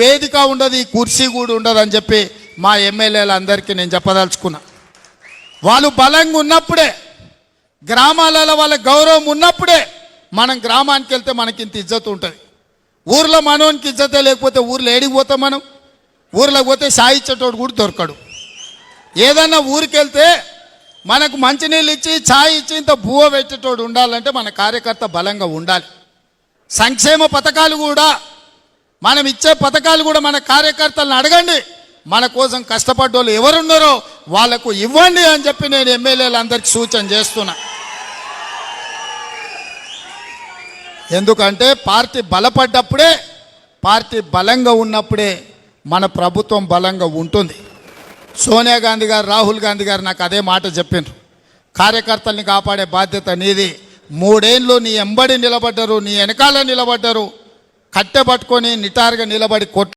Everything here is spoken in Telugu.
వేదిక ఉండదు ఈ కుర్చీ కూడా ఉండదు అని చెప్పి మా ఎమ్మెల్యేలందరికీ నేను చెప్పదలుచుకున్నా. వాళ్ళు బలంగా ఉన్నప్పుడే గ్రామాలలో వాళ్ళ గౌరవం ఉన్నప్పుడే మనం గ్రామానికి వెళ్తే మనకి ఇంత ఇజ్జత్ ఉంటుంది. ఊర్లో మనోనికి ఇజ్జతే లేకపోతే ఊర్లో ఏడికి పోతాం మనం? ఊర్లోకి పోతే సాయిచ్చేటోడు కూడా దొరకడు. ఏదన్నా ఊరికి వెళ్తే మనకు మంచినీళ్ళు ఇచ్చి ఛాయ్ ఇచ్చి ఇంత భూవ పెట్టేటోడు ఉండాలంటే మన కార్యకర్త బలంగా ఉండాలి. సంక్షేమ పథకాలు కూడా మనం ఇచ్చే పథకాలు కూడా మన కార్యకర్తలను అడగండి. మన కోసం కష్టపడ్డోళ్ళు ఎవరున్నారో వాళ్ళకు ఇవ్వండి అని చెప్పి నేను ఎమ్మెల్యేలందరికీ సూచన చేస్తున్నా. ఎందుకంటే పార్టీ బలపడ్డప్పుడే పార్టీ బలంగా ఉన్నప్పుడే మన ప్రభుత్వం బలంగా ఉంటుంది. సోనియా గాంధీ గారు రాహుల్ గాంధీ గారు నాకు అదే మాట చెప్పిండ్రు కార్యకర్తల్ని కాపాడే బాధ్యత నీది. మూడేళ్ళు నీ ఎంబడి నిలబడ్డరు నీ వెనకాల నిలబడ్డరు. కట్టె పట్టుకొని నిటారుగా నిలబడి కొట్